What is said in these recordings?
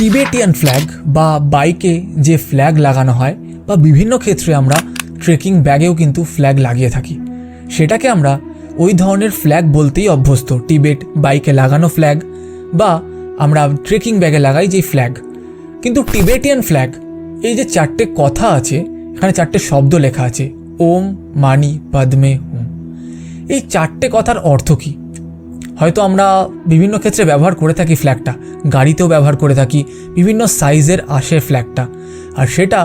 Tibetan flag বা বাইকে যে ফ্ল্যাগ লাগানো হয় বা বিভিন্ন ক্ষেত্রে আমরা ট্রেকিং ব্যাগেও কিন্তু ফ্ল্যাগ লাগিয়ে থাকি। সেটাকে আমরা ওই ধরনের ফ্ল্যাগ বলতেই অভ্যস্ত, টিবেট বাইকে লাগানো ফ্ল্যাগ বা আমরা ট্রেকিং ব্যাগে লাগাই যে ফ্ল্যাগ। কিন্তু টিবেটিয়ান ফ্ল্যাগ, এই যে চারটে কথা আছে, এখানে চারটে শব্দ লেখা আছে, ওম, মানি, পদ্মে, হুম। এই চারটে কথার অর্থ কী? হয়তো আমরা বিভিন্ন ক্ষেত্রে ব্যবহার করে থাকি ফ্ল্যাগটা গাড়িতেও ব্যবহার করে থাকি, বিভিন্ন সাইজের আসে ফ্ল্যাগটা আর সেটা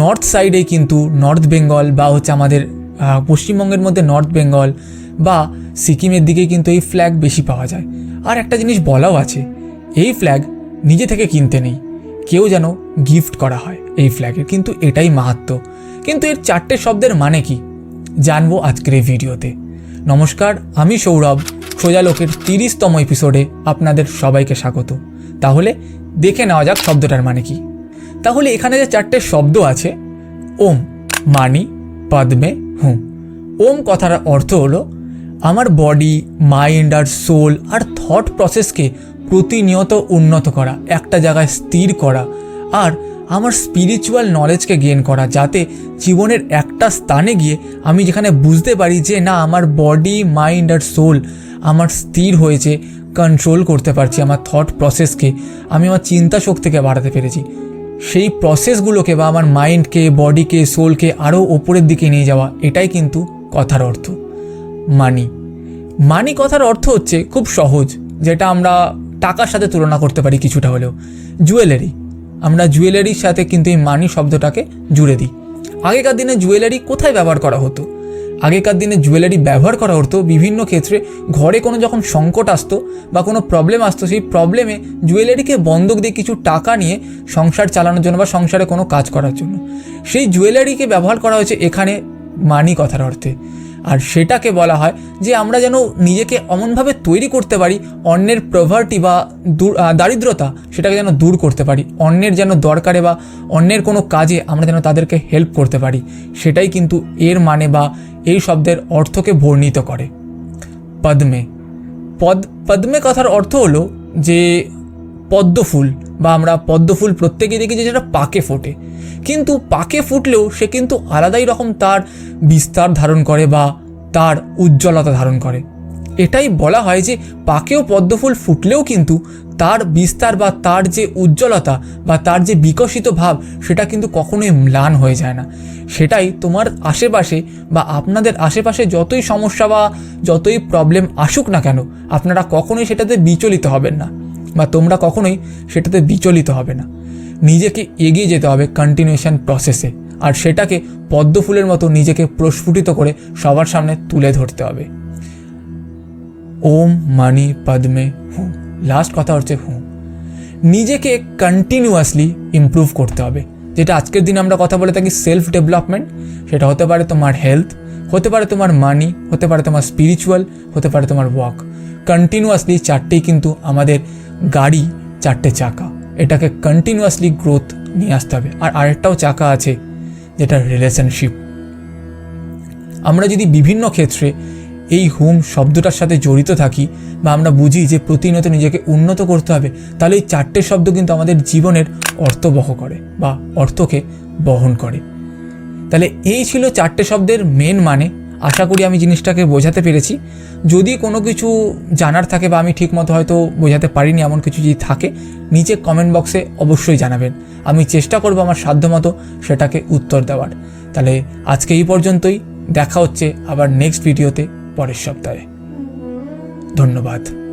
নর্থ সাইডে কিন্তু নর্থ বেঙ্গল বা হচ্ছে আমাদের পশ্চিমবঙ্গের মধ্যে নর্থ বেঙ্গল বা সিকিমের দিকে কিন্তু এই ফ্ল্যাগ বেশি পাওয়া যায়। আর একটা জিনিস বলাও আছে, এই ফ্ল্যাগ নিজে থেকে কিনতে নেই, কেউ যেন গিফট করা হয় এই ফ্ল্যাগের কিন্তু এটাই মাহাত্ম। কিন্তু এর চারটে শব্দের মানে কি? জানব আজকের এই ভিডিওতে। নমস্কার, আমি সৌরভ সোজা লোকের তিরিশতম এপিসোডে আপনাদের সবাইকে স্বাগত। তাহলে দেখে নেওয়া যাক শব্দটার মানে কি। তাহলে এখানে যে চারটে শব্দ আছে, ওম, মানি, পদ্মে, হুম। ওম কথার অর্থ হলো, আমার বডি মাইন্ড আর সোল আর থট প্রসেসকে প্রতিনিয়ত উন্নত করা, একটা জায়গায় স্থির করা। আর আমার স্পিরিচুয়াল নলেজকে গেন করা, যাতে জীবনের একটা স্থানে গিয়ে আমি যেখানে বুঝতে পারি যে না, আমার বডি মাইন্ড আর সোল আমার স্থির হয়েছে কন্ট্রোল করতে পারছি, আমার থট প্রসেসকে আমি আমার চিন্তা শক্তিকে বাড়াতে পেরেছি। সেই প্রসেসগুলোকে বা আমার মাইন্ডকে বডিকে সোলকে আরও ওপরের দিকে নিয়ে যাওয়া, এটাই কিন্তু কথার অর্থ। মানি মানি কথার অর্থ হচ্ছে খুব সহজ, যেটা আমরা টাকার সাথে তুলনা করতে পারি কিছুটা হলেও। জুয়েলারি আমরা জুয়েলারির সাথে কিন্তু এই মানি শব্দটাকে জুড়ে দিই। আগেকার দিনে জুয়েলারি কোথায় ব্যবহার করা হতো? আগেকার দিনে জুয়েলারি ব্যবহার করা হতো বিভিন্ন ক্ষেত্রে। ঘরে কোনো যখন সংকট আসতো বা কোনো প্রবলেম আসতো, সেই প্রবলেমে জুয়েলারিকে বন্ধক দিয়ে কিছু টাকা নিয়ে সংসার চালানোর জন্য বা সংসারে কোনো কাজ করার জন্য। সেই জুয়েলারিকে ব্যবহার করা হয়েছে এখানে মানি কথার অর্থে। আর সেটাকে বলা হয় যে আমরা যেন নিজেকে এমনভাবে তৈরি করতে পারি, অন্যের প্রভার্টি বা দূর- দারিদ্রতা সেটাকে যেন দূর করতে পারি, অন্যের যেন দরকারে বা অন্যের কোনো কাজে আমরা যেন তাদেরকে হেল্প করতে পারি। সেটাই কিন্তু এর মানে বা এই শব্দের অর্থকে বর্ণিত করে। পদ্মে। পদ, পদ্মে কথার অর্থ হলো যে পদ্ম ফুল বা আমরা পদ্মফুল প্রত্যেকে দেখি যে যেটা পাকে ফোটে। কিন্তু পাকে ফুটলেও সে কিন্তু আলাদাই রকম তার বিস্তার ধারণ করে বা তার উজ্জ্বলতা ধারণ করে। এটাই বলা হয় যে পাকেও পদ্মফুল ফুটলেও কিন্তু তার বিস্তার বা তার যে উজ্জ্বলতা বা তার যে বিকশিত ভাব, সেটা কিন্তু কখনোই ম্লান হয়ে যায় না। সেটাই তোমার আশেপাশে বা আপনাদের আশেপাশে যতই সমস্যা বা যতই প্রবলেম আসুক না কেন, আপনারা কখনোই সেটাতে বিচলিত হবেন না। বা তোমরা কখনোই সেটাতে বিচলিত হবে না। নিজেকে এগিয়ে যেতে হবে কন্টিনিউশন প্রসেসে আর সেটাকে পদ্ম ফুলের মতো নিজেকে প্রস্ফুটিত করে সবার সামনে তুলে ধরতে হবে। ওম মানি পদ্মে হুম লাস্ট কথা হচ্ছে হুম নিজেকে কন্টিনিউয়াসলি ইমপ্রুভ করতে হবে। যেটা আজকের দিনে আমরা কথা বলে থাকি সেলফ ডেভেলপমেন্ট সেটা হতে পারে তোমার হেলথ হতে পারে তোমার মানি হতে পারে তোমার স্পিরিচুয়াল হতে পারে তোমার ওয়াক কন্টিনিউয়াসলি চারটেই কিন্তু আমাদের গাড়ি চারটে চাকা। এটাকে কন্টিনিউয়াসলি গ্রোথ নিয়ে আসতে হবে। আর আরেকটাও চাকা আছে, যেটা রিলেশনশিপ আমরা যদি বিভিন্ন ক্ষেত্রে এই হোম শব্দটার সাথে জড়িত থাকি বা আমরা বুঝি যে প্রতিনিয়ত নিজেকে উন্নত করতে হবে, তাহলে এই চারটে শব্দ কিন্তু আমাদের জীবনের অর্থবহ করে বা অর্থকে বহন করে। তাহলে এই ছিল চারটে শব্দের মেন মানে। আশা করি আমি জিনিসটাকে বোঝাতে পেরেছি। যদি কোনো কিছু জানার থাকে বা আমি ঠিকমতো হয়তো বোঝাতে পারিনি, এমন কিছু যদি থাকে, নিচে কমেন্ট বক্সে অবশ্যই জানাবেন। আমি চেষ্টা করব আমার সাধ্যমতো সেটাকে উত্তর দেওয়ার। তাহলে আজকে এই পর্যন্তই। দেখা হচ্ছে আবার নেক্সট ভিডিওতে পরের সপ্তাহে। ধন্যবাদ।